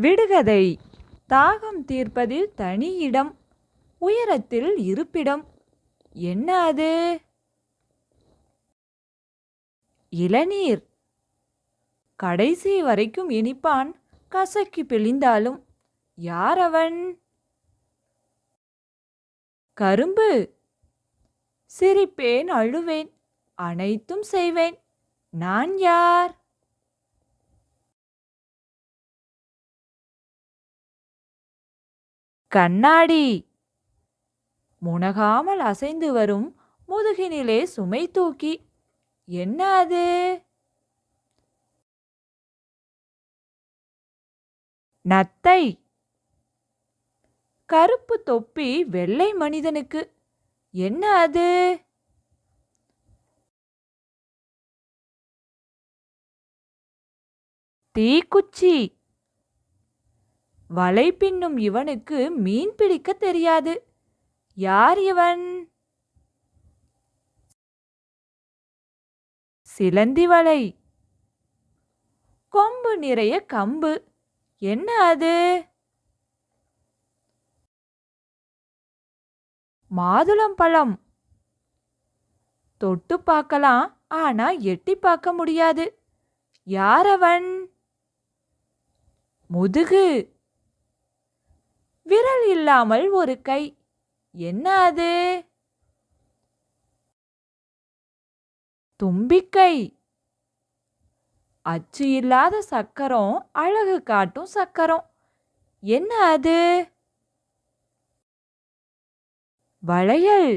விடுகதை. தாகம் தீர்ப்பதில் தனி இடம் உயரத்தில் இருப்பிடம். என்ன அது? இளநீர். கடைசி வரைக்கும் இனிப்பான் கசக்கி பிழிந்தாலும் யார் அவன் கரும்பு. சிரிப்பேன் அழுவேன் அனைத்தும் செய்வேன். நான் யார்? கண்ணாடி. முனகாமல் அசைந்து வரும் முதுகினிலே சுமை தூக்கி. என்ன அது? நத்தை. கருப்பு தொப்பி வெள்ளை மனிதனுக்கு. என்ன அது? தீக்குச்சி. வலை பின்னும் இவனுக்கு மீன் பிடிக்க தெரியாது. யார் இவன்? சிலந்தி வலை கொம்பு நிறைய கம்பு. என்ன அது? மாதுளம்பழம். தொட்டு பார்க்கலாம் ஆனா எட்டி பார்க்க முடியாது. யாரவன் முதுகு. விரல் இல்லாமல் ஒரு கை. என்ன அது? தும்பிக்கை. அச்சு இல்லாத சக்கரம் அழகு காட்டும் சக்கரம். என்ன அது? வளையல்.